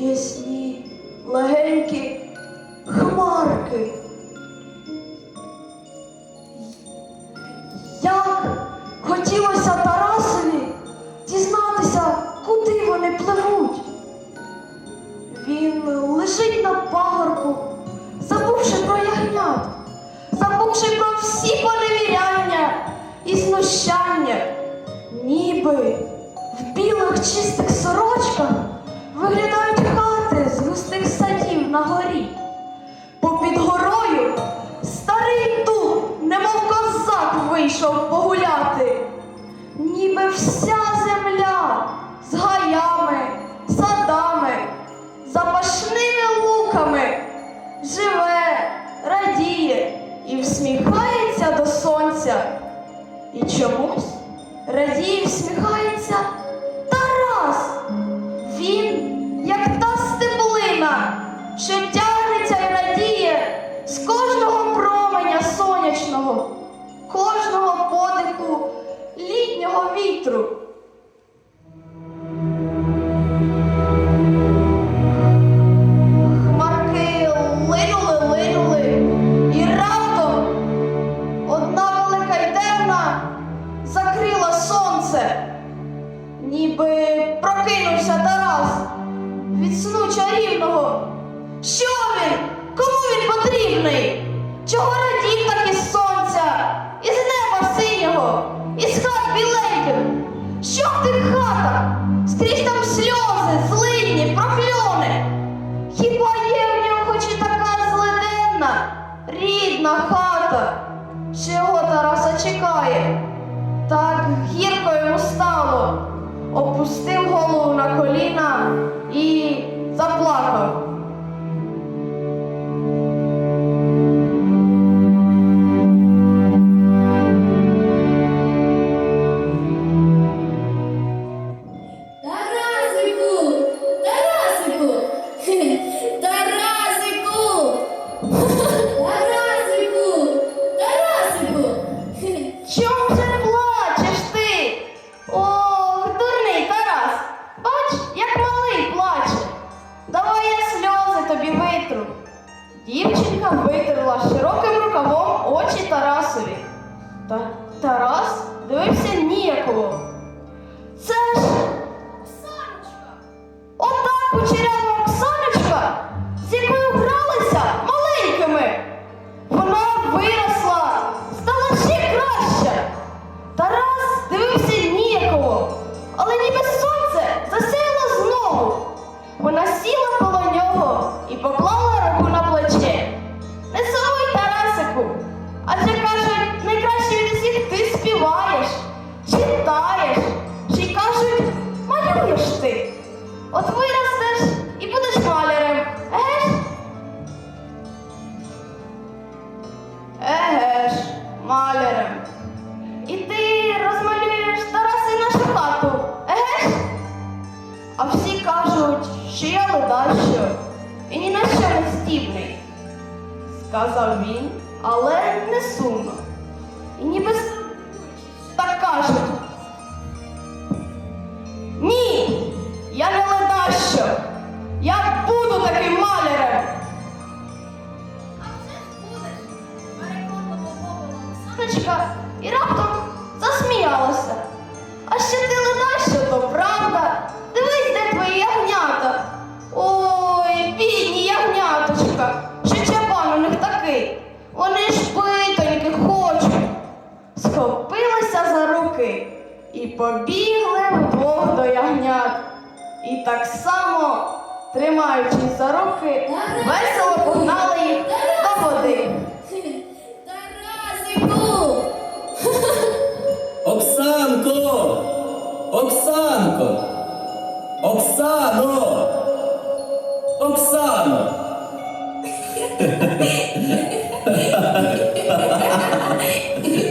ясні, легенькі хмарки. Як хотілося Тарасові дізнатися, куди вони пливуть. Він лежить на пагорку, забувши про ягнят, забувши про всі поневіряння і знущання, ніби в білих чистих сорочках виглядають густих садів на горі. Попід горою старий дуб, немов козак, вийшов погуляти. Ніби вся земля з гаями, садами, запашними луками живе, радіє і всміхається до сонця. І чомусь радіє і всміхається сонце, ніби прокинувся Тарас від сну чарівного. Що він? Кому він потрібний? Чого радів так із сонця, із неба синього, із хат біленьких? Що в тих хатах? Скрізь там сльози, злидні, прокльони. Хіба є в нього хоч і така злиденна, рідна хата, що його Тараса чекає? Так гірко йому стало, опустив голову на коліна і заплакав. Витерла широким рукавом очі Тарасові. Та Тарас дивився ніяково. Це ж Оксаночка. Отак кучерява От виростеш і будеш малярем, еге ж? Еге ж, малярем. І ти розмалюєш Тараси нашу хату, еге ж? А всі кажуть, що я ледащо і ні на що не здібний, сказав він, але не сумно. І ніби Оксаночка і раптом засміялася. А що ти ледащо, то правда. Дивись, де твої ягнята. Ой, бідні ягняточка, що чабан у них такий. Вони ж питоньки хочуть. Схопилися за руки і побігли вдвох до ягнят. І так само, тримаючись за руки, весело Оксано! Оксано!